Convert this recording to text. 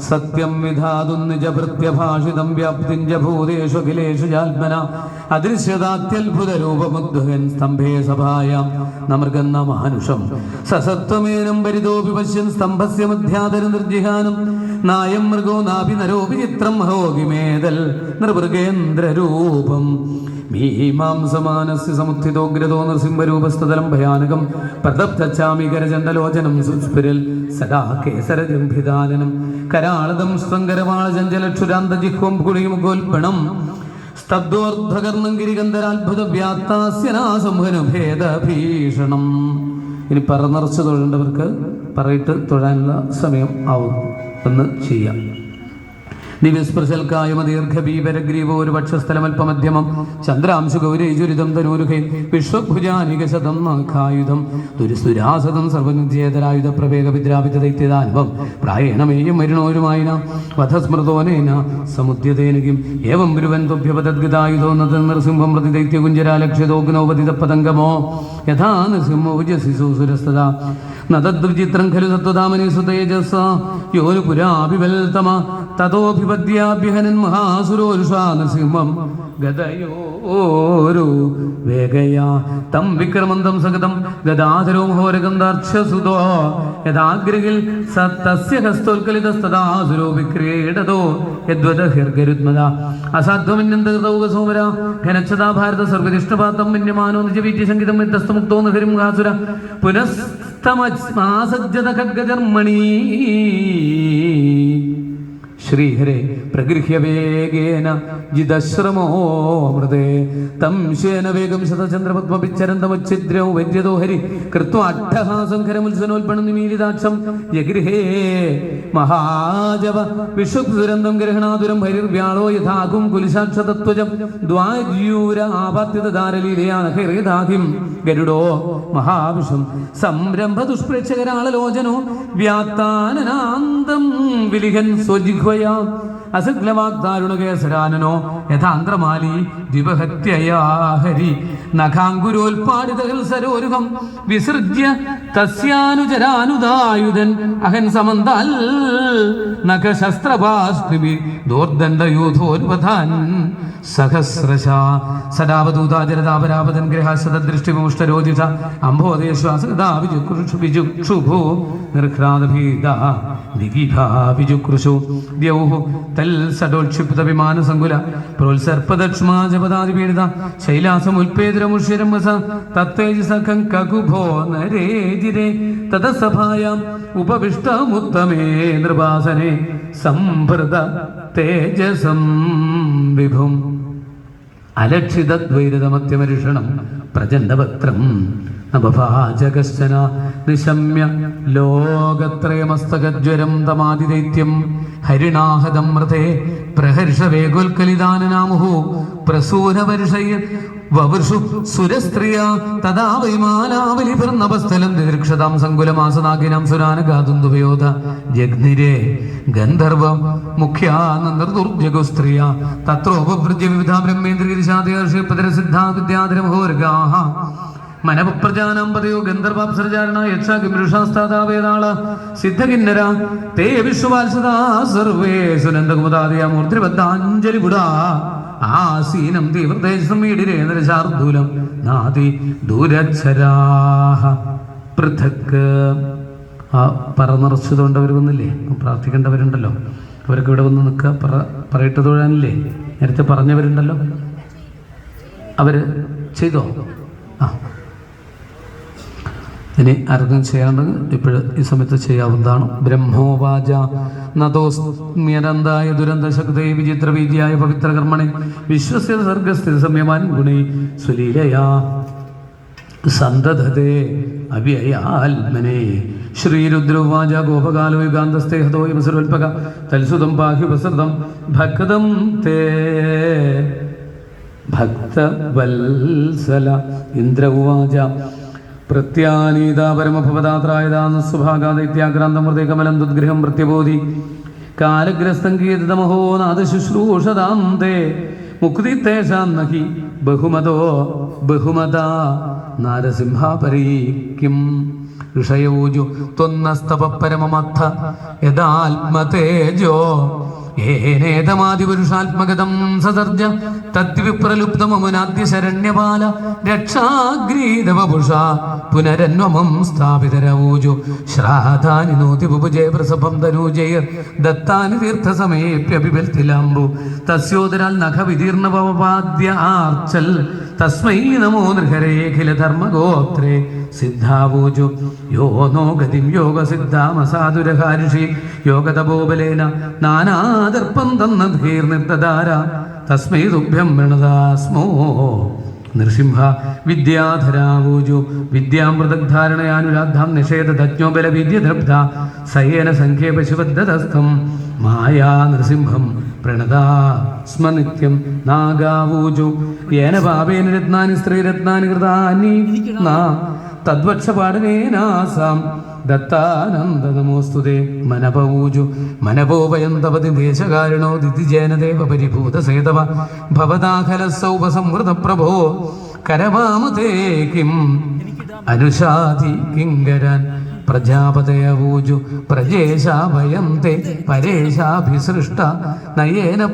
സത്യം വിധാതും നിജഭൃത്യഭാഷിതം വ്യാപ്തിം ച ഭൂതേഷു അഖിലേഷു ജാത്മന. അദൃശ്യതാത്യത്ഭുത രൂപമുദ്ധുഹൻ സ്തംഭേ സഭായാം നമൃഗന്ന മാനുഷം സസത്വമേനം പരിതോപി പശ്യൻ സ്തംഭസ്യ മധ്യാതര നിർജിഹാനം. നായം മൃഗോ നാഭി നരോപി ചിത്രം ഹോഗിമേതൽ നൃമൃഗേന്ദ്രരൂപം നൃസിംഹരൂപസ്ഥതലം ഭയാനകം സദാ ഇനി പറനിറച്ച് തൊഴേണ്ടവർക്ക് പറയിട്ട് തൊഴാനുള്ള സമയം ആവും എന്ന് ചെയ്യാം. ദിവ്യസ്പൃശൽക്കായും ദീർഘബീവരഗ്രീവോ ഒരു വക്ഷസ്ഥലമൽപമധ്യമം. ചന്ദ്രാംശു ഗൗരീജുരിതം തനൂരുഖയും വിശ്വഭുജാനികശതം നാഖായുധം ദുരിസുരാസതം സർവനിധ്യേതരായുധ പ്രവേഗ വിദ്രാപിതദൈത്യദാനുഭം പ്രായേണമേയും വധസ്മൃതോനേന സമുദ്യതേനുകിം ഏവം ഗുരുവൻ തുഭ്യപതദ്ഗതായുധോ നൃസിംഹം പ്രതി ദൈത്യകുഞ്ചരാലക്ഷ്യതോഗ്നോപതിതപതംഗമോ യഥാ നൃസിംഹോജസിസൂസുരസ്തത നദദ്വിചിത്രം ഖലു സത്വതാമനി സുതേജസ യോനു പുരാഭിവൽത്തമ തഥോഭിപദ്യാഭ്യഹനൻ മഹാസുരോരുഷാ നൃസിംഹം ഗതയോരു വേഗയാ തം വിക്രമന്തം സഗതം ഗദാധരോ ഹോരകം ദർക്ഷസുതോ യഥാഗ്രഹിൽ സത്തസ്യ ഹസ്തോൽക്കലിതസ്തദാസുരോ വിക്രീഡതോ യദ്വത ഹൃർഗരുത്മത അസാധ്വമിന്യന്തകൃതൗക സോമര ഭാരത സർവനിഷ്ഠപാതം മിന്യമാനോ നിജവീജ്യ സംഗീതം വ്യത്യസ്തമുക്തോ നഗരും ഹാസുര പുനഃ സജ്ജത ഖഡ്ഗജർമ്മണീ. ശ്രീഹരെ പ്രഗൃഹ്യ വേഗേന ജിതശ്രമോ മൃതേ തം ശേന വേഗം ശതചന്ദ്രപത്മപിച്ചരന്തമുച്ഛിദ്രോ വര്യതോ ഹരി കൃത്വ അട്ടഹാസം ഖരമുത്സനോൽപ്പണം നിമീലിതാക്ഷം യഗൃഹേ. മഹാജവ വിഷുദുരന്തം ഗ്രഹണാതുരം ഹരിർവ്യാളോ യഥാകും കുലിശാക്ഷതത്വജം ദ്വാര്യൂര ആപാത്യതാരലീലയാണ് ഹരിതാഹിം ഗരുഡോ മഹാവിഷം സംരംഭ ദുഷ്പ്രേക്ഷകരാളലോചനോ വ്യാത്താനനാന്തം വിലിഹൻ ദ്വിപഹത്യയ അസഗ്ലവാഗ്ദാരുണ കേസരാനനോ യഥാന്ത്രമാലി ദ്വിപഹത്യയാഹരി നഖാങ്കുരോൽപാടിതഹൽസരോരുഹം വിസൃജ്യ തസ്യാനുചരാനുദായുധൻ അഹൻ സമന്താൽ നഖശസ്ത്രഭാസ്തുവി ദോർദണ്ഡയൂഥോർവധാൻ സഹസ്രശ സദാവധൂതാചരതാപരാപതൻ ഗ്രഹാശതദൃഷ്ടിമോഷ്ടരോജിഷ അംഭോദേശ സദാ വിജുക്ഷുഭു നിർഘ്രാതഭീത. ദ്യൗഹു. തൽ നരേജിരേ തേജസം പ്രചണ്ഡവക്ത്രം നഭഭാജകശ്ചന നിശമ്യ ലോകത്രയമസ്തകജ്വരം തമാതിദൈത്യം ഹരിണാഹതം മൃതേ പ്രഹർഷവേഗോൽക്കലിദാനനാമുഹു പ്രസൂനപരിഷയ വവൃഷു സുരസ്ത്രിയ തഥാ വൈമാലാവലിഭിർനഭസ്ഥലം ദിദൃക്ഷതാം സങ്കുലമാസനാഗിനാം ദുവയോധ ജഗ്നിരേ ഗന്ധർവം മുഖ്യാനന്ദുർജഗുസ്ത്രിയ തത്രോപവൃജ്യ വിവിധ ബ്രഹ്മേന്ദ്രഗിരിശാദയർഷിപദരസിദ്ധാ വിദ്യാധരമഹോർഗാഹ മനപപ്രജാനാം പതയോ ഗന്ധർവാപ്സരചാരണ യക്ഷാകിമൃഷാസ്താവേതാള സിദ്ധകിന്നര തേ വിശ്വവാത്സദാ സർവേ സുനന്ദകുമതാദിയ മൂർത്തിബദ്ധാഞ്ജലി ആസീനം തീവ്രതേജസമീടിരേന്ദ്രശാർദൂലം നാദി ദൂരച്ഛരാഹ പൃഥക്. ആ പറ നിറച്ചതുകൊണ്ട് അവർ വന്നില്ലേ? പ്രാർത്ഥിക്കേണ്ടവരുണ്ടല്ലോ. അവരൊക്കെ ഇവിടെ വന്ന് നിൽക്കുക. പറ പറയിട്ട് തൊഴാനില്ലേ? നേരത്തെ പറഞ്ഞവരുണ്ടല്ലോ. അവർ ചെയ്തോ? ആ. ഇനി ആർക്കും ചെയ്യാണ്ടെങ്കിൽ ഇപ്പോഴ് ഈ സമയത്ത് ചെയ്യാവുന്നതാണ്. ബ്രഹ്മോവാച നദോസ്മ്യനന്തായ ദുരന്തശക്തേ വിചിത്രവീര്യായ പവിത്ര കർമ്മണി വിശ്വസ്യ സർഗസ്ഥിത സമയമാൻ ഗുണി സുലീലയാ. സന്തതേ അവ്യയാത്മനെ ശ്രീരുദ്രവാച ഗോപകാലോ യുഗാന്തസ്തേഹതോ യമസുരോൽപക തൽസുതം പാഹ്യുപസൃതം ഭക്തം തേ. ഭക്തവത്സല ഇന്ദ്ര ഉവാച പ്രത്യാനീത പരമഭവദാത്രായതാസ്വഭാഗാദൈത്യാക്രാന്തമൃതേ കമലം ദുദ്ഗൃഹം പ്രത്യബോധി കാലഗ്രസ്തം കീർത്തിതമഹോ നാദ ശുശ്രൂഷതാന്തേ. മുക്തി തേഷാം നഹി ബഹുമതോ ബഹുമത. നാരസിംഹാപരീക്കും ഋഷയോജു ത്വന്നസ്തപ പരമമർത്ഥ യഥാത്മതേജോ. ഏനേതമാതിപുരുഷാത്മഗതം സദർജ. തദ്വിപ്രലുപ്തമമുനാദ്യ രക്ഷാഗ്രീതവപുഷ പുനരന്വമം സ്ഥാപിതരവൂജു. ശ്രാധാനി നോതി പ്രസഭം തനൂജയർ ദത്താനി തീർത്ഥസമേപ്യഭിബൽത്തിലാംബു തസ്യോദരാൽ നഖവിതീർണപവാദ്യ ആർച്ചൽ തസ്മൈ നമോ നൃഹരേഖില ധർമ്മഗോത്രേ സിദ്ധാവൂജു. യോ നോ ഗതിം യോഗസിദ്ധാമസാതുരഹാരിഷി യോഗതപോബലേന നാനാദർപ്പം തന്ന ധീർനിർദ്ദാര തസ്മൈ തുഭ്യം പ്രണതാസ്മോ നൃസിംഹ വിദ്യാധരാവൂജു. വിദ്യാമൃതധാരണയാനുരാദ്ധാം നിഷേധജ്ഞോബല വിദ്യദബ്ധ സയേന സംഖ്യേ പശുബദ്ധതസ്ഥം മായാ നൃസിംഹം പ്രണതാ സ്മ നിത്യം നാഗാവൂജു. യേന പാപേന രത്നാനി സ്ത്രീരത്നാനി കൃതാനി തദ്വക്ഷപാടനേനാസാം ദത്താനന്ദനമോസ്തുതേ. മനപൂജു മനപോപയന്തപതി ദേശകാരണോ ദിതിജേനദേവ പരിഭൂതസേതവ. ഭവദാഖലസൗപസംവൃത പ്രഭോ കരവാമതേ കിം. അനുഷാധി കിങ്കരാൻ. പ്രജാപതയവൂജു. പ്രജേശാഭയം തേ പരേശാഭിസൃഷ്ട. നയേന